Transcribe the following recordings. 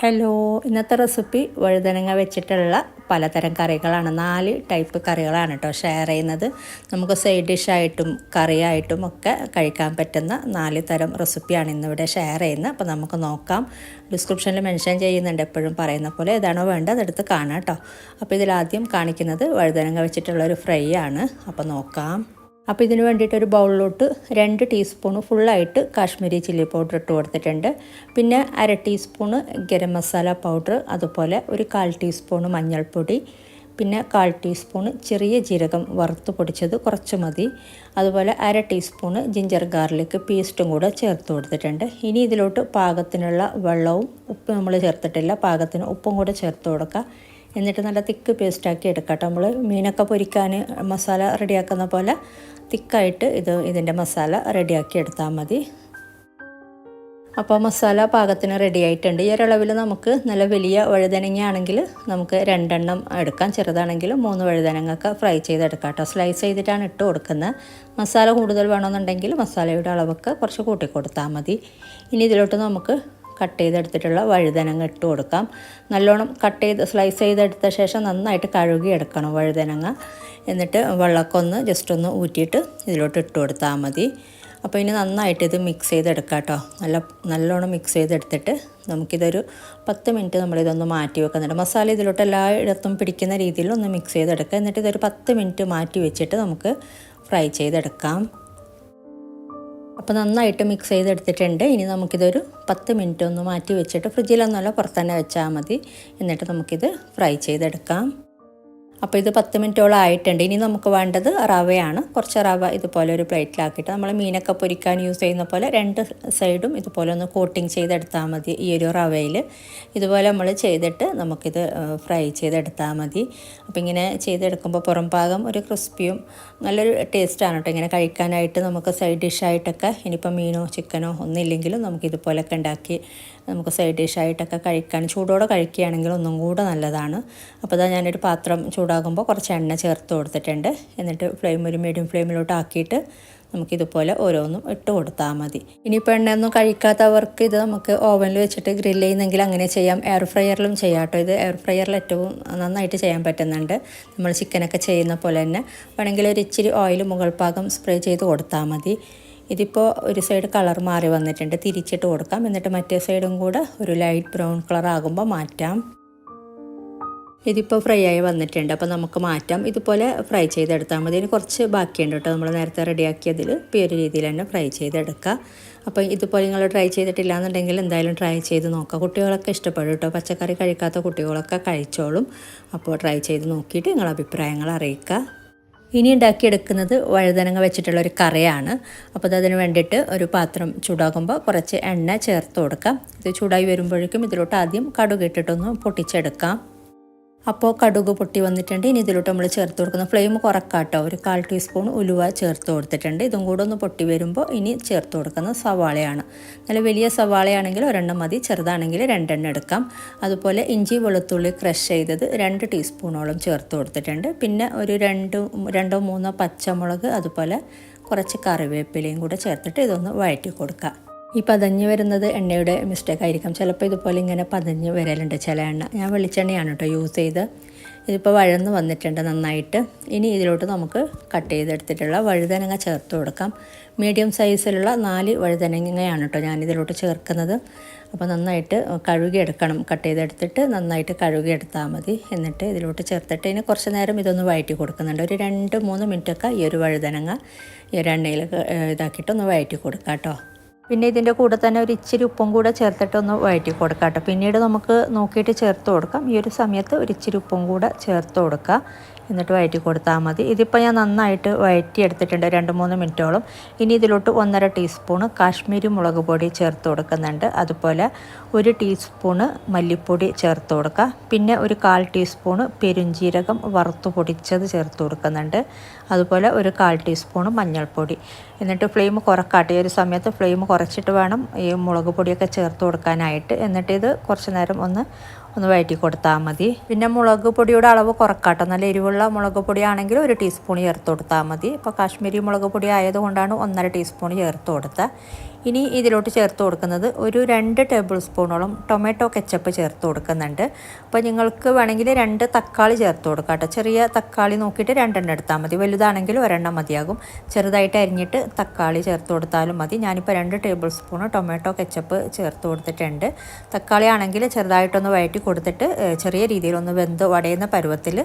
Hello ഇന്നത്തെ recipe വഴുതനങ്ങ വെച്ചിട്ടുള്ള പലതരം കറികളാണ്. നാല് ടൈപ്പ് കറികളാണ് കേട്ടോ ഷെയർ ചെയ്യുന്നത്. നമുക്ക് സൈഡ് ഡിഷായിട്ടും കറിയായിട്ടും ഒക്കെ കഴിക്കാൻ പറ്റുന്ന നാല് തരം റെസിപ്പിയാണ് ഇന്നിവിടെ ഷെയർ ചെയ്യുന്നത്. അപ്പോൾ നമുക്ക് നോക്കാം. ഡിസ്ക്രിപ്ഷനിൽ മെൻഷൻ ചെയ്യുന്നുണ്ട്. എപ്പോഴും പറയുന്ന പോലെ ഏതാണോ വേണ്ടത് അതെടുത്ത് കാണാം കേട്ടോ അപ്പോൾ ഇതിലാദ്യം കാണിക്കുന്നത് വഴുതനങ്ങ വെച്ചിട്ടുള്ള ഒരു ഫ്രൈ ആണ്. അപ്പോൾ നോക്കാം. അപ്പോൾ ഇതിന് വേണ്ടിയിട്ട് ഒരു ബൗളിലോട്ട് രണ്ട് ടീസ്പൂണ് ഫുള്ളായിട്ട് കാശ്മീരി ചില്ലി പൗഡർ ഇട്ട് കൊടുത്തിട്ടുണ്ട്. പിന്നെ അര ടീസ്പൂണ് ഗരം മസാല പൗഡർ അതുപോലെ ഒരു കാൽ ടീസ്പൂണ് മഞ്ഞൾപ്പൊടി പിന്നെ കാൽ ടീസ്പൂണ് ചെറിയ ജീരകം വറുത്ത് പൊടിച്ചത് കുറച്ച് മതി. അതുപോലെ അര ടീസ്പൂണ് ജിഞ്ചർ ഗാർലിക് പേസ്റ്റും കൂടെ ചേർത്ത് കൊടുത്തിട്ടുണ്ട്. ഇനി ഇതിലോട്ട് പാകത്തിനുള്ള വെള്ളവും ഉപ്പ് നമ്മൾ ചേർത്തിട്ടില്ല പാകത്തിന് ഉപ്പും കൂടെ ചേർത്ത് കൊടുക്കുക എന്നിട്ട് നല്ല തിക്ക് പേസ്റ്റാക്കി എടുക്കാം നമ്മൾ മീനൊക്കെ പൊരിക്കാൻ മസാല റെഡിയാക്കുന്ന പോലെ തിക്കായിട്ട് ഇത് ഇതിന്റെ മസാല റെഡിയാക്കി എടുത്താൽ മതി. അപ്പോൾ മസാല പാകത്തിന് റെഡി ആയിട്ടുണ്ട്. ഈ ഒരളവിൽ നമുക്ക് നല്ല വലിയ വഴുതനങ്ങ ആണെങ്കിൽ നമുക്ക് രണ്ടെണ്ണം എടുക്കാം. ചെറുതാണെങ്കിൽ മൂന്ന് വഴുതനങ്ങൊക്കെ ഫ്രൈ ചെയ്തെടുക്കാം കേട്ടോ സ്ലൈസ് ചെയ്തിട്ടാണ് ഇട്ട് കൊടുക്കുന്നത്. മസാല കൂടുതൽ വേണമെന്നുണ്ടെങ്കിൽ മസാലയുടെ അളവൊക്കെ കുറച്ച് കൂട്ടി കൊടുത്താൽ മതി. ഇനി ഇതിലോട്ട് നമുക്ക് കട്ട് ചെയ്തെടുത്തിട്ടുള്ള വഴുതനങ്ങ ഇട്ട് കൊടുക്കാം. നല്ലോണം കട്ട് ചെയ്ത് സ്ലൈസ് ചെയ്തെടുത്ത ശേഷം നന്നായിട്ട് കഴുകി എടുക്കണം വഴുതനങ്ങ. എന്നിട്ട് വെള്ളക്കൊന്ന് ജസ്റ്റ് ഒന്ന് ഊറ്റിയിട്ട് ഇതിലോട്ട് ഇട്ട് കൊടുത്താൽ മതി. അപ്പോൾ ഇനി നന്നായിട്ട് ഇത് മിക്സ് ചെയ്തെടുക്കാം കേട്ടോ നല്ല നല്ലോണം മിക്സ് ചെയ്തെടുത്തിട്ട് നമുക്കിതൊരു പത്ത് മിനിറ്റ് നമ്മളിതൊന്ന് മാറ്റി വെക്കുന്നുണ്ട് മസാല ഇതിലോട്ട് എല്ലായിടത്തും പിടിക്കുന്ന രീതിയിൽ ഒന്ന് മിക്സ് ചെയ്തെടുക്കുക എന്നിട്ട് ഇതൊരു പത്ത് മിനിറ്റ് മാറ്റി വെച്ചിട്ട് നമുക്ക് ഫ്രൈ ചെയ്തെടുക്കാം. അപ്പോൾ നന്നായിട്ട് മിക്സ് ചെയ്തെടുത്തിട്ടുണ്ട്. ഇനി നമുക്കിതൊരു പത്ത് മിനിറ്റ് ഒന്ന് മാറ്റി വെച്ചിട്ട് ഫ്രിഡ്ജിലൊന്നുമല്ല പുറത്ത് തന്നെ വെച്ചാൽ മതി. എന്നിട്ട് നമുക്കിത് ഫ്രൈ ചെയ്തെടുക്കാം. അപ്പോൾ ഇത് പത്ത് മിനിറ്റോളം ആയിട്ടുണ്ട്. ഇനി നമുക്ക് വേണ്ടത് റവയാണ്. കുറച്ച് റവ ഇതുപോലെ ഒരു പ്ലേറ്റിലാക്കിയിട്ട് നമ്മൾ മീനൊക്കെ പൊരിക്കാൻ യൂസ് ചെയ്യുന്ന പോലെ രണ്ട് സൈഡും ഇതുപോലെ ഒന്ന് കോട്ടിങ് ചെയ്തെടുത്താൽ മതി ഈ ഒരു റവയിൽ ഇതുപോലെ നമ്മൾ ചെയ്തിട്ട് നമുക്കിത് ഫ്രൈ ചെയ്തെടുത്താൽ മതി. അപ്പോൾ ഇങ്ങനെ ചെയ്തെടുക്കുമ്പോൾ പുറം ഭാഗം ഒരു ക്രിസ്പിയും നല്ലൊരു ടേസ്റ്റാണ് കേട്ടോ. ഇങ്ങനെ കഴിക്കാനായിട്ട് നമുക്ക് സൈഡ് ഡിഷായിട്ടൊക്കെ ഇനിയിപ്പോൾ മീനോ ചിക്കനോ ഒന്നില്ലെങ്കിലും നമുക്കിതുപോലൊക്കെ ഉണ്ടാക്കി നമുക്ക് സൈഡ് ഡിഷായിട്ടൊക്കെ കഴിക്കാൻ ചൂടോടെ കഴിക്കുകയാണെങ്കിൽ ഒന്നും കൂടെ നല്ലതാണ്. അപ്പോൾ അതാ ഞാനൊരു പാത്രം ചൂടാകുമ്പോൾ കുറച്ച് എണ്ണ ചേർത്ത് കൊടുത്തിട്ടുണ്ട്. എന്നിട്ട് ഫ്ലെയിം ഒരു മീഡിയം ഫ്ലെയിമിലോട്ട് ആക്കിയിട്ട് നമുക്കിതുപോലെ ഓരോന്നും ഇട്ട് കൊടുത്താൽ മതി. ഇനിയിപ്പോൾ എണ്ണയൊന്നും കഴിക്കാത്തവർക്ക് ഇത് നമുക്ക് ഓവനിൽ വെച്ചിട്ട് ഗ്രില്ല് ചെയ്യുന്നെങ്കിൽ അങ്ങനെ ചെയ്യാം. എയർ ഫ്രയറിലും ചെയ്യാം കേട്ടോ. ഇത് എയർ ഫ്രയറിൽ ഏറ്റവും നന്നായിട്ട് ചെയ്യാൻ പറ്റുന്നുണ്ട്. നമ്മൾ ചിക്കനൊക്കെ ചെയ്യുന്ന പോലെ തന്നെ. വേണമെങ്കിൽ ഒരു ഇച്ചിരി ഓയിൽ മുകൾ ഭാഗം സ്പ്രേ ചെയ്ത് കൊടുത്താൽ മതി. ഇതിപ്പോൾ ഒരു സൈഡ് കളർ മാറി വന്നിട്ടുണ്ട്. തിരിച്ചിട്ട് കൊടുക്കാം. എന്നിട്ട് മറ്റേ സൈഡും കൂടെ ഒരു ലൈറ്റ് ബ്രൗൺ കളർ ആകുമ്പോൾ മാറ്റാം. ഇതിപ്പോൾ ഫ്രൈ ആയി വന്നിട്ടുണ്ട്. അപ്പോൾ നമുക്ക് മാറ്റാം. ഇതുപോലെ ഫ്രൈ ചെയ്തെടുത്താൽ മതി. ഇനി കുറച്ച് ബാക്കിയുണ്ട് കേട്ടോ. നമ്മൾ നേരത്തെ റെഡിയാക്കിയതിൽ ഇപ്പോൾ ഒരു രീതിയിൽ തന്നെ ഫ്രൈ ചെയ്തെടുക്കുക അപ്പോൾ ഇതുപോലെ നിങ്ങൾ ട്രൈ ചെയ്തിട്ടില്ല എന്നുണ്ടെങ്കിൽ എന്തായാലും ട്രൈ ചെയ്ത് നോക്കുക കുട്ടികളൊക്കെ ഇഷ്ടപ്പെടും കേട്ടോ. പച്ചക്കറി കഴിക്കാത്ത കുട്ടികളൊക്കെ കഴിച്ചോളും. അപ്പോൾ ട്രൈ ചെയ്ത് നോക്കിയിട്ട് നിങ്ങൾ അഭിപ്രായങ്ങൾ അറിയിക്കുക. ഇനി ഉണ്ടാക്കിയെടുക്കുന്നത് വഴുതനങ്ങ വെച്ചിട്ടുള്ള ഒരു കറിയാണ്. അപ്പോൾ അതിന് വേണ്ടിയിട്ട് ഒരു പാത്രം ചൂടാകുമ്പോൾ കുറച്ച് എണ്ണ ചേർത്ത് കൊടുക്കാം. ഇത് ചൂടായി വരുമ്പോഴേക്കും ഇതിലോട്ട് ആദ്യം കടുകിട്ടിട്ടൊന്ന് പൊട്ടിച്ചെടുക്കാം. അപ്പോൾ കടുക് പൊട്ടി വന്നിട്ടുണ്ട്. ഇനി ഇതിലോട്ട് നമ്മൾ ചേർത്ത് കൊടുക്കുന്ന. ഫ്ലെയിം കുറക്കാട്ടോ. ഒരു കാൽ ടീസ്പൂൺ ഉലുവ ചേർത്ത് കൊടുത്തിട്ടുണ്ട്. ഇതും കൂടെ ഒന്ന് പൊട്ടി വരുമ്പോൾ ഇനി ചേർത്ത് കൊടുക്കുന്നത് സവാളയാണ്. നല്ല വലിയ സവാളയാണെങ്കിൽ ഒരെണ്ണം മതി. ചെറുതാണെങ്കിൽ രണ്ടെണ്ണം എടുക്കാം. അതുപോലെ ഇഞ്ചി വെളുത്തുള്ളി ക്രഷ് ചെയ്തത് രണ്ട് ടീസ്പൂണോളം ചേർത്ത് കൊടുത്തിട്ടുണ്ട്. പിന്നെ ഒരു രണ്ട് രണ്ടോ മൂന്നോ പച്ചമുളക് അതുപോലെ കുറച്ച് കറിവേപ്പിലയും കൂടെ ചേർത്തിട്ട് ഇതൊന്ന് വഴറ്റി കൊടുക്കുക ഈ പതഞ്ഞ് വരുന്നത് എണ്ണയുടെ മിസ്റ്റേക്ക് ആയിരിക്കും. ചിലപ്പോൾ ഇതുപോലെ ഇങ്ങനെ പതഞ്ഞ് വരലുണ്ട് ചില എണ്ണ. ഞാൻ വെളിച്ചെണ്ണയാണ് കേട്ടോ യൂസ് ചെയ്ത്. ഇതിപ്പോൾ വഴന്ന് വന്നിട്ടുണ്ട് നന്നായിട്ട്. ഇനി ഇതിലോട്ട് നമുക്ക് കട്ട് ചെയ്തെടുത്തിട്ടുള്ള വഴുതനങ്ങ ചേർത്ത് കൊടുക്കാം. മീഡിയം സൈസിലുള്ള നാല് വഴുതനങ്ങയാണ് കേട്ടോ ഞാനിതിലോട്ട് ചേർക്കുന്നത്. അപ്പോൾ നന്നായിട്ട് കഴുകിയെടുക്കണം. കട്ട് ചെയ്തെടുത്തിട്ട് നന്നായിട്ട് കഴുകിയെടുത്താൽ മതി. എന്നിട്ട് ഇതിലോട്ട് ചേർത്തിട്ട് ഇനി കുറച്ച് നേരം ഇതൊന്ന് വഴറ്റി കൊടുക്കുന്നുണ്ട്. ഒരു രണ്ട് മൂന്ന് മിനിറ്റൊക്കെ ഈ ഒരു വഴുതനങ്ങ ഈ ഒരു എണ്ണയിൽ ഇതാക്കിയിട്ട് ഒന്ന് വഴറ്റി കൊടുക്കാം കേട്ടോ പിന്നെ ഇതിന്റെ കൂടെ തന്നെ ഒരു ഇച്ചിരി ഉപ്പും കൂടെ ചേർത്തിട്ടൊന്ന് വഴറ്റി കൊടുക്കാം കേട്ടോ. പിന്നീട് നമുക്ക് നോക്കിയിട്ട് ചേർത്ത് കൊടുക്കാം. ഈ ഒരു സമയത്ത് ഒരു ഇച്ചിരി ഉപ്പും കൂടെ ചേർത്ത് കൊടുക്കുക എന്നിട്ട് വഴറ്റി കൊടുത്താൽ മതി. ഇതിപ്പോൾ ഞാൻ നന്നായിട്ട് വഴറ്റി എടുത്തിട്ടുണ്ട് രണ്ട് മൂന്ന് മിനിറ്റോളം. ഇനി ഇതിലോട്ട് ഒന്നര ടീസ്പൂണ് കാശ്മീരി മുളക് പൊടി ചേർത്ത് കൊടുക്കുന്നുണ്ട്. അതുപോലെ ഒരു ടീസ്പൂണ് മല്ലിപ്പൊടി ചേർത്ത് കൊടുക്കുക. പിന്നെ ഒരു കാൽ ടീസ്പൂണ് പെരുംജീരകം വറുത്ത് പൊടിച്ചത് ചേർത്ത് കൊടുക്കുന്നുണ്ട്. അതുപോലെ ഒരു കാൽ ടീസ്പൂണ് മഞ്ഞൾപ്പൊടി. എന്നിട്ട് ഫ്ലെയിം കുറക്കാട്ടെ. ഈ ഒരു സമയത്ത് ഫ്ലെയിം കുറച്ചിട്ട് വേണം ഈ മുളക് പൊടിയൊക്കെ ചേർത്ത് കൊടുക്കാനായിട്ട്. എന്നിട്ട് ഇത് കുറച്ച് നേരം ഒന്ന് ഒന്ന് വഴറ്റി കൊടുത്താൽ മതി. പിന്നെ മുളക് പൊടിയുടെ അളവ് കുറക്കാട്ടോ. നല്ല എരിവുള്ള മുളക് പൊടിയാണെങ്കിൽ ഒരു ടീസ്പൂൺ ചേർത്ത് കൊടുത്താൽ മതി. ഇപ്പോൾ കാശ്മീരി മുളക് പൊടി ആയതുകൊണ്ടാണ് ഒന്നര ടീസ്പൂൺ ചേർത്ത് കൊടുത്തത്. ഇനി ഇതിലോട്ട് ചേർത്ത് കൊടുക്കുന്നത് ഒരു രണ്ട് ടേബിൾ സ്പൂണോളം ടൊമാറ്റോ കെച്ചപ്പ് ചേർത്ത് കൊടുക്കുന്നുണ്ട്. അപ്പോൾ നിങ്ങൾക്ക് വേണമെങ്കിൽ രണ്ട് തക്കാളി ചേർത്ത് കൊടുക്കാം കേട്ടോ. ചെറിയ തക്കാളി നോക്കിയിട്ട് രണ്ടെണ്ണം എടുത്താൽ മതി. വലുതാണെങ്കിൽ ഒരെണ്ണം മതിയാകും. ചെറുതായിട്ട് അരിഞ്ഞിട്ട് തക്കാളി ചേർത്ത് കൊടുത്താലും മതി. ഞാനിപ്പോൾ രണ്ട് ടേബിൾ സ്പൂൺ ടൊമാറ്റോ കെച്ചപ്പ് ചേർത്ത് കൊടുത്തിട്ടുണ്ട്. തക്കാളി ആണെങ്കിൽ ചെറുതായിട്ടൊന്ന് വഴറ്റി കൊടുത്തിട്ട് ചെറിയ രീതിയിൽ ഒന്ന് വെന്ത് വടയുന്ന പരുവത്തിൽ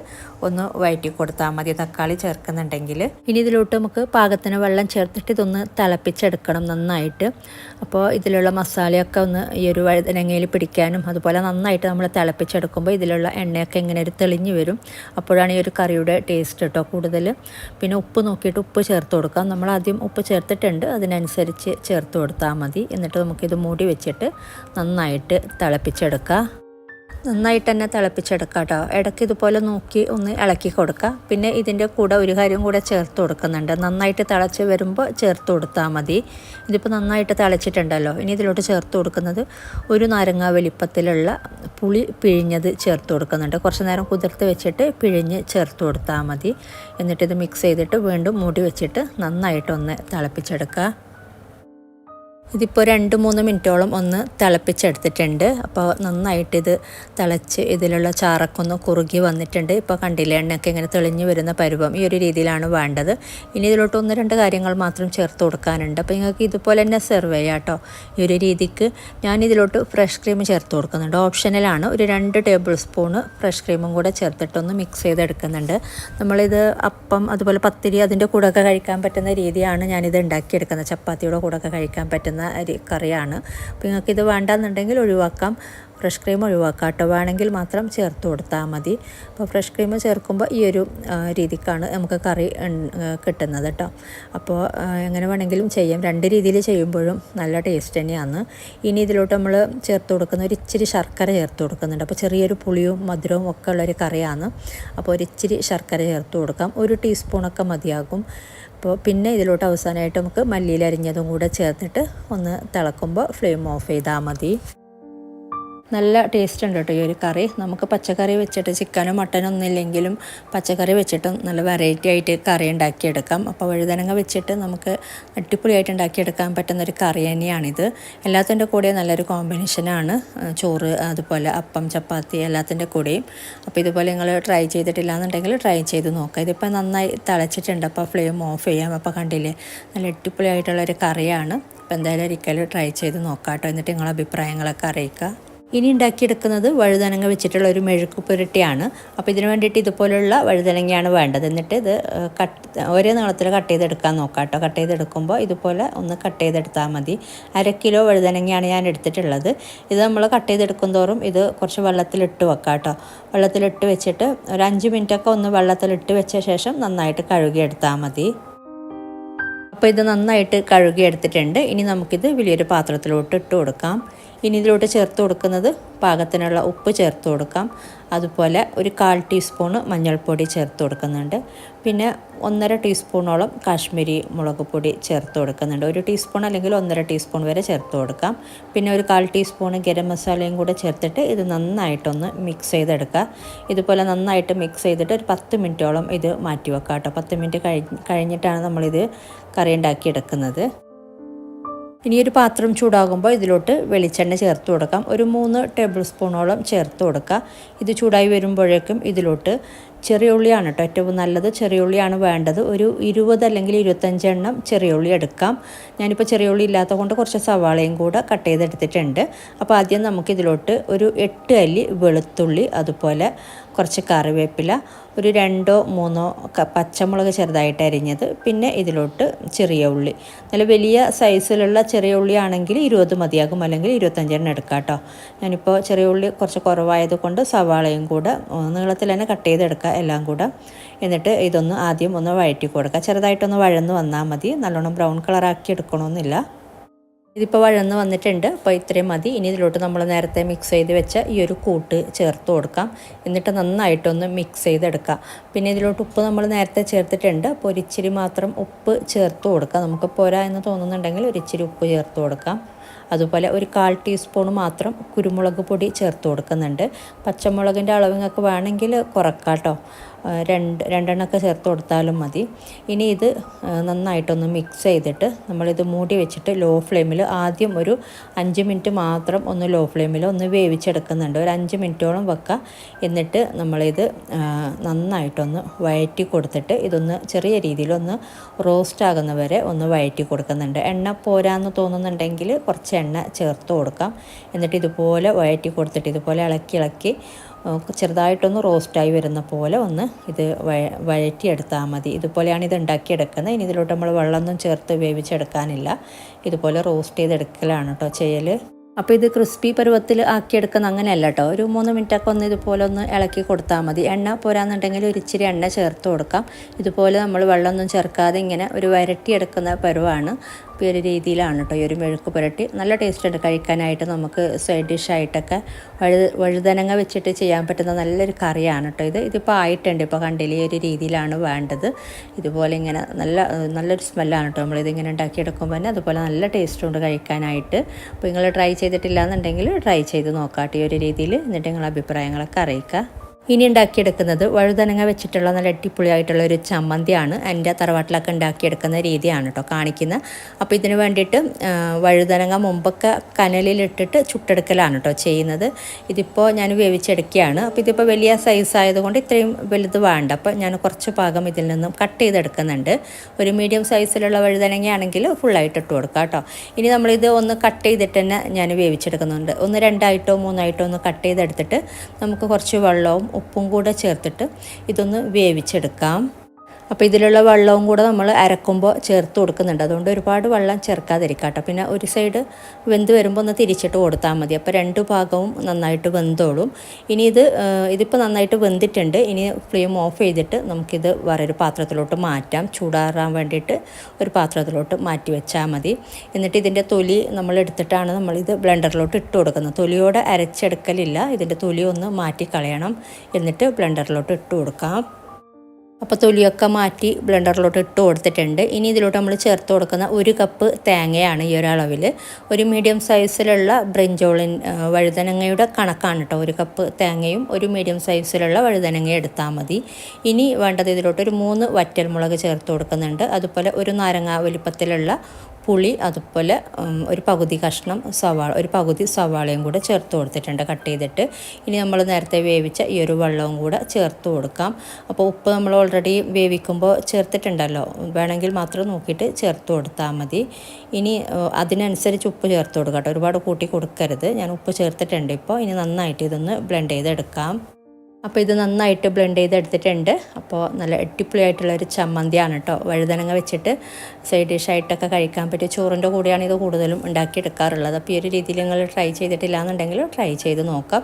ഒന്ന് വഴറ്റി കൊടുത്താൽ മതി തക്കാളി ചേർക്കുന്നുണ്ടെങ്കിൽ. ഇനി ഇതിലോട്ട് നമുക്ക് പാകത്തിന് വെള്ളം ചേർത്തിട്ട് ഇതൊന്ന് തിളപ്പിച്ചെടുക്കണം നന്നായിട്ട്. അപ്പോൾ ഇതിലുള്ള മസാലയൊക്കെ ഒന്ന് ഈ ഒരു വഴുതനങ്ങയിൽ പിടിക്കാനും അതുപോലെ നന്നായിട്ട് നമ്മൾ തിളപ്പിച്ചെടുക്കുമ്പോൾ ഇതിലുള്ള എണ്ണയൊക്കെ ഇങ്ങനെ ഒരു തെളിഞ്ഞ് വരും. അപ്പോഴാണ് ഈ ഒരു കറിയുടെ ടേസ്റ്റ് കേട്ടോ കൂടുതൽ പിന്നെ ഉപ്പ് നോക്കിയിട്ട് ഉപ്പ് ചേർത്ത് കൊടുക്കാം നമ്മൾ ആദ്യം ഉപ്പ് ചേർത്തിട്ടുണ്ട്. അതിനനുസരിച്ച് ചേർത്ത് കൊടുത്താൽ മതി. എന്നിട്ട് നമുക്കിത് മൂടി വെച്ചിട്ട് നന്നായിട്ട് തിളപ്പിച്ചെടുക്കാം നന്നായിട്ട് തന്നെ തിളപ്പിച്ചെടുക്കുക കേട്ടോ ഇടയ്ക്ക് ഇതുപോലെ നോക്കി ഒന്ന് ഇളക്കി കൊടുക്കുക പിന്നെ ഇതിന്റെ കൂടെ ഒരു കാര്യം കൂടെ ചേർത്ത് കൊടുക്കുന്നുണ്ട്. നന്നായിട്ട് തിളച്ച് വരുമ്പോൾ ചേർത്ത് കൊടുത്താൽ മതി. ഇതിപ്പോൾ നന്നായിട്ട് തിളച്ചിട്ടുണ്ടല്ലോ. ഇനി ഇതിലോട്ട് ചേർത്ത് കൊടുക്കുന്നത് ഒരു നാരങ്ങ വലിപ്പത്തിലുള്ള പുളി പിഴിഞ്ഞത് ചേർത്ത് കൊടുക്കുന്നുണ്ട്. കുറച്ച് നേരം കുതിർത്ത് വെച്ചിട്ട് പിഴിഞ്ഞ് ചേർത്ത് കൊടുത്താൽ മതി. എന്നിട്ട് ഇത് മിക്സ് ചെയ്തിട്ട് വീണ്ടും മൂടി വെച്ചിട്ട് നന്നായിട്ടൊന്ന് തിളപ്പിച്ചെടുക്കുക ഇതിപ്പോൾ രണ്ട് മൂന്ന് മിനിറ്റോളം ഒന്ന് തിളപ്പിച്ചെടുത്തിട്ടുണ്ട്. അപ്പോൾ നന്നായിട്ട് ഇത് തിളച്ച് ഇതിലുള്ള ചാറൊക്കെ ഒന്ന് കുറുകി വന്നിട്ടുണ്ട്. ഇപ്പോൾ കണ്ടില്ല എണ്ണയൊക്കെ ഇങ്ങനെ തെളിഞ്ഞു വരുന്ന പരുവം ഈ ഒരു രീതിയിലാണ് വേണ്ടത്. ഇനി ഇതിലോട്ട് ഒന്ന് രണ്ട് കാര്യങ്ങൾ മാത്രം ചേർത്ത് കൊടുക്കാനുണ്ട്. അപ്പോൾ നിങ്ങൾക്ക് ഇതുപോലെ തന്നെ സെർവ് ചെയ്യാം കേട്ടോ. ഈ ഒരു രീതിക്ക് ഞാൻ ഇതിലോട്ട് ഫ്രഷ് ക്രീം ചേർത്ത് കൊടുക്കുന്നുണ്ട്. ഓപ്ഷനലാണ് ഒരു രണ്ട് ടേബിൾ സ്പൂണ് ഫ്രഷ് ക്രീമും കൂടെ ചേർത്തിട്ടൊന്ന് മിക്സ് ചെയ്തെടുക്കുന്നുണ്ട്. നമ്മളിത് അപ്പം അതുപോലെ പത്തിരി അതിന്റെ കൂടെയൊക്കെ കഴിക്കാൻ പറ്റുന്ന രീതിയാണ് ഞാനിത് ഉണ്ടാക്കിയെടുക്കുന്നത്. ചപ്പാത്തിയുടെ കൂടെയൊക്കെ കഴിക്കാൻ പറ്റുന്ന അരി കറിയാണ്. അപ്പോൾ നിങ്ങൾക്കിത് വേണ്ടെന്നുണ്ടെങ്കിൽ ഒഴിവാക്കാം. ഫ്രഷ് ക്രീം ഒഴിവാക്കാം കേട്ടോ. വേണമെങ്കിൽ മാത്രം ചേർത്ത് കൊടുത്താൽ മതി. അപ്പോൾ ഫ്രഷ് ക്രീം ചേർക്കുമ്പോൾ ഈ ഒരു രീതിക്കാണ് നമുക്ക് കറി കിട്ടുന്നത് കേട്ടോ. അപ്പോൾ എങ്ങനെ വേണമെങ്കിലും ചെയ്യാം. രണ്ട് രീതിയിൽ ചെയ്യുമ്പോഴും നല്ല ടേസ്റ്റ് തന്നെയാണ്. ഇനി ഇതിലോട്ട് നമ്മൾ ചേർത്ത് കൊടുക്കുന്ന ഒരു ഇച്ചിരി ശർക്കര ചേർത്ത് കൊടുക്കുന്നുണ്ട്. അപ്പോൾ ചെറിയൊരു പുളിയും മധുരവും ഒക്കെ ഉള്ളൊരു കറിയാണ്. അപ്പോൾ ഒരു ഇച്ചിരി ശർക്കര ചേർത്ത് കൊടുക്കാം. ഒരു ടീസ്പൂണൊക്കെ മതിയാകും. അപ്പോൾ പിന്നെ ഇതിലോട്ട് അവസാനമായിട്ട് നമുക്ക് മല്ലിയിൽ അരിഞ്ഞതും കൂടെ ചേർത്തിട്ട് ഒന്ന് തിളക്കുമ്പോൾ ഫ്ലെയിം ഓഫ് ചെയ്താൽ മതി. നല്ല ടേസ്റ്റ് ഉണ്ട് കേട്ടോ ഈ ഒരു കറി. നമുക്ക് പച്ചക്കറി വെച്ചിട്ട് ചിക്കനോ മട്ടനോ ഒന്നും ഇല്ലെങ്കിലും പച്ചക്കറി വെച്ചിട്ടും നല്ല വെറൈറ്റി ആയിട്ട് കറി ഉണ്ടാക്കിയെടുക്കാം. അപ്പോൾ വഴുതനങ്ങ വെച്ചിട്ട് നമുക്ക് അടിപൊളിയായിട്ട് ഉണ്ടാക്കിയെടുക്കാൻ പറ്റുന്ന ഒരു കറി തന്നെയാണിത്. എല്ലാത്തിന്റെ കൂടെ നല്ലൊരു കോമ്പിനേഷനാണ് ചോറ് അതുപോലെ അപ്പം ചപ്പാത്തി എല്ലാത്തിന്റെ കൂടെയും. അപ്പോൾ ഇതുപോലെ നിങ്ങൾ ട്രൈ ചെയ്തിട്ടില്ല എന്നുണ്ടെങ്കിൽ ട്രൈ ചെയ്ത് നോക്കാം. ഇതിപ്പോൾ നന്നായി തിളച്ചിട്ടുണ്ട്. അപ്പോൾ ഫ്ലെയിം ഓഫ് ചെയ്യാം. അപ്പോൾ കണ്ടില്ലേ? നല്ല അടിപൊളിയായിട്ടുള്ളൊരു കറിയാണ്. അപ്പോൾ എന്തായാലും ഒരിക്കലും ട്രൈ ചെയ്ത് നോക്കാം കേട്ടോ എന്നിട്ട് നിങ്ങളുടെ അഭിപ്രായങ്ങളൊക്കെ അറിയിക്കുക. ഇനി ഉണ്ടാക്കിയെടുക്കുന്നത് വഴുതനങ്ങ വെച്ചിട്ടുള്ള ഒരു മെഴുക്ക് പുരട്ടിയാണ്. അപ്പോൾ ഇതിന് വേണ്ടിയിട്ട് ഇതുപോലുള്ള വഴുതനങ്ങയാണ് വേണ്ടത്. എന്നിട്ട് ഇത് കട്ട് ഒരേ നീളത്തിൽ കട്ട് ചെയ്തെടുക്കാൻ നോക്കാം കേട്ടോ. കട്ട് ചെയ്തെടുക്കുമ്പോൾ ഇതുപോലെ ഒന്ന് കട്ട് ചെയ്തെടുത്താൽ മതി. അര കിലോ വഴുതനങ്ങയാണ് ഞാൻ എടുത്തിട്ടുള്ളത്. ഇത് നമ്മൾ കട്ട് ചെയ്തെടുക്കും തോറും ഇത് കുറച്ച് വെള്ളത്തിലിട്ട് വെക്കാം കേട്ടോ. വെള്ളത്തിലിട്ട് വെച്ചിട്ട് ഒരു അഞ്ച് മിനിറ്റൊക്കെ ഒന്ന് വെള്ളത്തിലിട്ട് വെച്ച ശേഷം നന്നായിട്ട് കഴുകിയെടുത്താൽ മതി. അപ്പോൾ ഇത് നന്നായിട്ട് കഴുകിയെടുത്തിട്ടുണ്ട്. ഇനി നമുക്കിത് വലിയൊരു പാത്രത്തിലോട്ട് ഇട്ട് കൊടുക്കാം. ഇനി ഇതിലോട്ട് ചേർത്ത് കൊടുക്കുന്നത് പാകത്തിനുള്ള ഉപ്പ് ചേർത്ത് കൊടുക്കാം. അതുപോലെ ഒരു കാൽ ടീസ്പൂൺ മഞ്ഞൾപ്പൊടി ചേർത്ത് കൊടുക്കുന്നുണ്ട്. പിന്നെ ഒന്നര ടീസ്പൂണോളം കാശ്മീരി മുളക് പൊടി ചേർത്ത് കൊടുക്കുന്നുണ്ട്. ഒരു ടീസ്പൂൺ അല്ലെങ്കിൽ ഒന്നര ടീസ്പൂൺ വരെ ചേർത്ത് കൊടുക്കാം. പിന്നെ ഒരു കാൽ ടീസ്പൂൺ ഗരം മസാലയും കൂടെ ചേർത്തിട്ട് ഇത് നന്നായിട്ടൊന്ന് മിക്സ് ചെയ്തെടുക്കുക. ഇതുപോലെ നന്നായിട്ട് മിക്സ് ചെയ്തിട്ട് ഒരു പത്ത് മിനിറ്റോളം ഇത് മാറ്റി വെക്കാം കേട്ടോ. പത്ത് മിനിറ്റ് കഴിഞ്ഞിട്ടാണ് നമ്മളിത് കറി ഉണ്ടാക്കിയെടുക്കുന്നത്. ഇനി ഒരു പാത്രം ചൂടാകുമ്പോൾ ഇതിലോട്ട് വെളിച്ചെണ്ണ ചേർത്ത് കൊടുക്കാം. ഒരു മൂന്ന് ടേബിൾ സ്പൂണോളം ചേർത്ത് കൊടുക്കുക. ഇത് ചൂടായി വരുമ്പോഴേക്കും ഇതിലോട്ട് ചെറിയ ഉള്ളിയാണ് കേട്ടോ ഏറ്റവും നല്ലത് ചെറിയ ഉള്ളിയാണ് വേണ്ടത്. ഒരു ഇരുപത് അല്ലെങ്കിൽ ഇരുപത്തഞ്ചെണ്ണം ചെറിയ ഉള്ളി എടുക്കാം. ഞാനിപ്പോൾ ചെറിയ ഉള്ളി ഇല്ലാത്ത കൊണ്ട് കുറച്ച് സവാളയും കൂടെ കട്ട് ചെയ്തെടുത്തിട്ടുണ്ട്. അപ്പോൾ ആദ്യം നമുക്കിതിലോട്ട് ഒരു എട്ട് അല്ലി വെളുത്തുള്ളി അതുപോലെ കുറച്ച് കറിവേപ്പില ഒരു രണ്ടോ മൂന്നോ പച്ചമുളക് ചെറുതായിട്ട് അരിഞ്ഞത് പിന്നെ ഇതിലോട്ട് ചെറിയ ഉള്ളി. നല്ല വലിയ സൈസിലുള്ള ചെറിയ ഉള്ളി ആണെങ്കിൽ ഇരുപത് മതിയാകും അല്ലെങ്കിൽ ഇരുപത്തഞ്ചെണ്ണം എടുക്കാം കേട്ടോ ഞാനിപ്പോൾ ചെറിയ ഉള്ളി കുറച്ച് കുറവായത് കൊണ്ട് സവാളയും കൂടെ നീളത്തിൽ തന്നെ കട്ട് ചെയ്തെടുക്കുക എല്ലാം കൂടെ. എന്നിട്ട് ഇതൊന്ന് ആദ്യം ഒന്ന് വഴറ്റി കൊടുക്കുക ചെറുതായിട്ടൊന്ന് വഴന്ന് വന്നാൽ മതി. നല്ലോണം ബ്രൗൺ കളറാക്കി എടുക്കണമെന്നില്ല ഇതിപ്പോൾ വഴന്ന് വന്നിട്ടുണ്ട്. അപ്പോൾ ഇത്രയും മതി. ഇനി ഇതിലോട്ട് നമ്മൾ നേരത്തെ മിക്സ് ചെയ്ത് വെച്ച ഈ ഒരു കൂട്ട് ചേർത്ത് കൊടുക്കാം. എന്നിട്ട് നന്നായിട്ടൊന്ന് മിക്സ് ചെയ്തെടുക്കാം. പിന്നെ ഇതിലോട്ട് ഉപ്പ് നമ്മൾ നേരത്തെ ചേർത്തിട്ടുണ്ട്. അപ്പോൾ ഒരിച്ചിരി മാത്രം ഉപ്പ് ചേർത്ത് കൊടുക്കാം. നമുക്ക് പോരാ എന്ന് തോന്നുന്നുണ്ടെങ്കിൽ ഒരിച്ചിരി ഉപ്പ് ചേർത്ത് കൊടുക്കാം. അതുപോലെ ഒരു കാൽ ടീസ്പൂൺ മാത്രം കുരുമുളക് പൊടി ചേർത്ത് കൊടുക്കുന്നുണ്ട്. പച്ചമുളകിന്റെ അളവ് നിങ്ങൾക്ക് വേണമെങ്കിൽ കുറക്കാം കേട്ടോ രണ്ട് രണ്ടെണ്ണമൊക്കെ ചേർത്ത് കൊടുത്താലും മതി. ഇനി ഇത് നന്നായിട്ടൊന്ന് മിക്സ് ചെയ്തിട്ട് നമ്മളിത് മൂടി വെച്ചിട്ട് ലോ ഫ്ലെയിമിൽ ആദ്യം ഒരു അഞ്ച് മിനിറ്റ് മാത്രം ഒന്ന് ലോ ഫ്ലെയിമിൽ ഒന്ന് വേവിച്ചെടുക്കുന്നുണ്ട്. ഒരു അഞ്ച് മിനിറ്റോളം വെക്കുക എന്നിട്ട് നമ്മളിത് നന്നായിട്ടൊന്ന് വഴറ്റി കൊടുത്തിട്ട് ഇതൊന്ന് ചെറിയ രീതിയിലൊന്ന് റോസ്റ്റ് ആകുന്നവരെ ഒന്ന് വഴറ്റി കൊടുക്കുന്നുണ്ട്. എണ്ണ പോരാന്ന് തോന്നുന്നുണ്ടെങ്കിൽ കുറച്ച് എണ്ണ ചേർത്ത് കൊടുക്കാം. എന്നിട്ട് ഇതുപോലെ വഴറ്റി കൊടുത്തിട്ട് ഇതുപോലെ ഇളക്കി ഇളക്കി ചെറുതായിട്ടൊന്ന് റോസ്റ്റായി വരുന്ന പോലെ ഒന്ന് ഇത് വഴ വഴറ്റിയെടുത്താൽ മതി. ഇതുപോലെയാണ് ഇത് ഉണ്ടാക്കിയെടുക്കുന്നത്. ഇനി ഇതിലോട്ട് നമ്മൾ വെള്ളമൊന്നും ചേർത്ത് വേവിച്ചെടുക്കാനില്ല. ഇതുപോലെ റോസ്റ്റ് ചെയ്തെടുക്കലാണ് കേട്ടോ ചെയ്യൽ. അപ്പോൾ ഇത് ക്രിസ്പി പരുവത്തിൽ ആക്കിയെടുക്കുന്ന അങ്ങനെയല്ല കേട്ടോ. ഒരു മൂന്ന് മിനിറ്റൊക്കെ ഒന്ന് ഇതുപോലെ ഒന്ന് ഇളക്കി കൊടുത്താൽ മതി. എണ്ണ പോരാന്നുണ്ടെങ്കിൽ ഒരു ഇച്ചിരി എണ്ണ ചേർത്ത് കൊടുക്കാം. ഇതുപോലെ നമ്മൾ വെള്ളമൊന്നും ചേർക്കാതെ ഇങ്ങനെ ഒരു വരട്ടിയെടുക്കുന്ന പരുവാണ്. ഈ ഒരു രീതിയിലാണ് കേട്ടോ. ഈ ഒരു മെഴുക്ക് പുരട്ടി നല്ല ടേസ്റ്റ് കഴിക്കാനായിട്ട് നമുക്ക് സൈഡ് ഡിഷായിട്ടൊക്കെ വഴു വഴുതനങ്ങ വെച്ചിട്ട് ചെയ്യാൻ പറ്റുന്ന നല്ലൊരു കറിയാണ് കേട്ടോ ഇത്. ഇതിപ്പോൾ ആയിട്ടുണ്ട്. ഇപ്പോൾ കണ്ടില്ലേ ഈ ഒരു രീതിയിലാണ് വേണ്ടത്. ഇതുപോലെ ഇങ്ങനെ നല്ല നല്ലൊരു സ്മെല്ലാണ് കേട്ടോ. നമ്മളിതിങ്ങനെ ഉണ്ടാക്കിയെടുക്കുമ്പോൾ തന്നെ അതുപോലെ നല്ല ടേസ്റ്റും ഉണ്ട് കഴിക്കാനായിട്ട്. അപ്പോൾ നിങ്ങൾ ട്രൈ ചെയ്തിട്ടില്ല എന്നുണ്ടെങ്കിൽ ട്രൈ ചെയ്ത് നോക്കാട്ടെ ഈ ഒരു രീതിയിൽ എന്നിട്ട് നിങ്ങളുടെ അഭിപ്രായങ്ങളൊക്കെ അറിയിക്കുക. ഇനി ഉണ്ടാക്കിയെടുക്കുന്നത് വഴുതനങ്ങ വെച്ചിട്ടുള്ള നല്ല അടിപൊളിയായിട്ടുള്ള ഒരു ചമ്മന്തിയാണ്. എന്റെ തറവാട്ടിലൊക്കെ ഉണ്ടാക്കിയെടുക്കുന്ന രീതിയാണ് കേട്ടോ കാണിക്കുന്നത്. അപ്പോൾ ഇതിന് വേണ്ടിയിട്ട് വഴുതനങ്ങ മുമ്പൊക്കെ കനലിലിട്ടിട്ട് ചുട്ടെടുക്കലാണ് കേട്ടോ ചെയ്യുന്നത്. ഇതിപ്പോൾ ഞാൻ വേവിച്ചെടുക്കുകയാണ്. അപ്പോൾ ഇതിപ്പോൾ വലിയ സൈസ് ആയതുകൊണ്ട് ഇത്രയും വലുത് വേണ്ട. അപ്പോൾ ഞാൻ കുറച്ച് ഭാഗം ഇതിൽ നിന്നും കട്ട് ചെയ്തെടുക്കുന്നുണ്ട്. ഒരു മീഡിയം സൈസിലുള്ള വഴുതനങ്ങയാണെങ്കിൽ ഫുള്ളായിട്ട് ഇട്ട് കൊടുക്കാം കേട്ടോ. ഇനി നമ്മളിത് ഒന്ന് കട്ട് ചെയ്തിട്ട് തന്നെ ഞാൻ വേവിച്ചെടുക്കുന്നുണ്ട്. ഒന്ന് രണ്ടായിട്ടോ മൂന്നായിട്ടോ ഒന്ന് കട്ട് ചെയ്തെടുത്തിട്ട് നമുക്ക് കുറച്ച് വെള്ളവും ഉപ്പും കൂടെ ചേർത്തിട്ട് ഇതൊന്ന് വേവിച്ചെടുക്കാം. അപ്പോൾ ഇതിലുള്ള വെള്ളവും കൂടെ നമ്മൾ അരക്കുമ്പോൾ ചേർത്ത് കൊടുക്കുന്നുണ്ട്. അതുകൊണ്ട് ഒരുപാട് വെള്ളം ചേർക്കാതിരിക്കാം കേട്ടോ പിന്നെ ഒരു സൈഡ് വെന്ത് വരുമ്പോൾ ഒന്ന് തിരിച്ചിട്ട് കൊടുത്താൽ മതി. അപ്പോൾ രണ്ട് ഭാഗവും നന്നായിട്ട് വെന്തോളും. ഇനി ഇത് ഇതിപ്പോൾ നന്നായിട്ട് വെന്തിട്ടുണ്ട്. ഇനി ഫ്ലെയിം ഓഫ് ചെയ്തിട്ട് നമുക്കിത് വേറൊരു പാത്രത്തിലോട്ട് മാറ്റാം. ചൂടാറാൻ വേണ്ടിയിട്ട് ഒരു പാത്രത്തിലോട്ട് മാറ്റി വെച്ചാൽ മതി. എന്നിട്ട് ഇതിന്റെ തൊലി നമ്മൾ എടുത്തിട്ടാണ് നമ്മളിത് ബ്ലെൻഡറിലോട്ട് ഇട്ട് കൊടുക്കുന്നത്. തൊലിയോടെ അരച്ചെടുക്കലില്ല. ഇതിന്റെ തൊലി ഒന്ന് മാറ്റി കളയണം എന്നിട്ട് ബ്ലെൻഡറിലോട്ട് ഇട്ട് കൊടുക്കാം. അപ്പോൾ തൊലിയൊക്കെ മാറ്റി ബ്ലെൻഡറിലോട്ട് ഇട്ട് കൊടുത്തിട്ടുണ്ട്. ഇനി ഇതിലോട്ട് നമ്മൾ ചേർത്ത് കൊടുക്കുന്ന ഒരു കപ്പ് തേങ്ങയാണ് ഈ ഒരളവിൽ ഒരു മീഡിയം സൈസിലുള്ള ബ്രിഞ്ചോളിൻ വഴുതനങ്ങയുടെ കണക്കാണ് കേട്ടോ ഒരു കപ്പ് തേങ്ങയും ഒരു മീഡിയം സൈസിലുള്ള വഴുതനങ്ങയും എടുത്താൽ മതി. ഇനി വേണ്ടത് ഇതിലോട്ട് ഒരു മൂന്ന് വറ്റൽമുളക് ചേർത്ത് കൊടുക്കുന്നുണ്ട്. അതുപോലെ ഒരു നാരങ്ങ വലിപ്പത്തിലുള്ള പുളി അതുപോലെ ഒരു പകുതി കഷ്ണം സവാള ഒരു പകുതി സവാളയും കൂടെ ചേർത്ത് കൊടുത്തിട്ടുണ്ട് കട്ട് ചെയ്തിട്ട്. ഇനി നമ്മൾ നേരത്തെ വേവിച്ച ഈ ഒരു വെള്ളവും കൂടെ ചേർത്ത് കൊടുക്കാം. അപ്പോൾ ഉപ്പ് നമ്മൾ ഓൾറെഡി വേവിക്കുമ്പോൾ ചേർത്തിട്ടുണ്ടല്ലോ. വേണമെങ്കിൽ മാത്രം നോക്കിയിട്ട് ചേർത്ത് കൊടുത്താൽ മതി. ഇനി അതിനനുസരിച്ച് ഉപ്പ് ചേർത്ത് കൊടുക്കാം കേട്ടോ. ഒരുപാട് കൂട്ടി കൊടുക്കരുത്. ഞാൻ ഉപ്പ് ചേർത്തിട്ടുണ്ട് ഇപ്പോൾ. ഇനി നന്നായിട്ട് ഇതൊന്ന് ബ്ലെൻഡ് ചെയ്തെടുക്കാം. അപ്പോൾ ഇത് നന്നായിട്ട് ബ്ലെൻഡ് ചെയ്തെടുത്തിട്ടുണ്ട്. അപ്പോൾ നല്ല അടിപൊളിയായിട്ടുള്ള ഒരു ചമ്മന്തിയാണ് കേട്ടോ വഴുതനങ്ങ വെച്ചിട്ട് സൈഡ് ഡിഷായിട്ടൊക്കെ കഴിക്കാൻ പറ്റിയ ചോറിന്റെ കൂടെയാണ് ഇത് കൂടുതലും ഉണ്ടാക്കിയെടുക്കാറുള്ളത്. അപ്പോൾ ഈ ഒരു രീതിയിൽ നിങ്ങൾ ട്രൈ ചെയ്തിട്ടില്ല എന്നുണ്ടെങ്കിൽ ട്രൈ ചെയ്ത് നോക്കാം.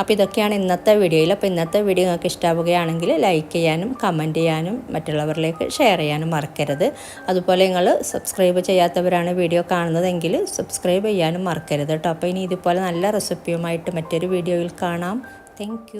അപ്പോൾ ഇതൊക്കെയാണ് ഇന്നത്തെ വീഡിയോയിൽ അപ്പോൾ ഇന്നത്തെ വീഡിയോ നിങ്ങൾക്ക് ഇഷ്ടമാവുകയാണെങ്കിൽ ലൈക്ക് ചെയ്യാനും കമന്റ് ചെയ്യാനും മറ്റുള്ളവരിലേക്ക് ഷെയർ ചെയ്യാനും മറക്കരുത്. അതുപോലെ നിങ്ങൾ സബ്സ്ക്രൈബ് ചെയ്യാത്തവരാണ് വീഡിയോ കാണുന്നതെങ്കിൽ സബ്സ്ക്രൈബ് ചെയ്യാനും മറക്കരുത് കേട്ടോ അപ്പോൾ ഇനി ഇതുപോലെ നല്ല റെസിപ്പിയുമായിട്ട് മറ്റൊരു വീഡിയോയിൽ കാണാം. താങ്ക്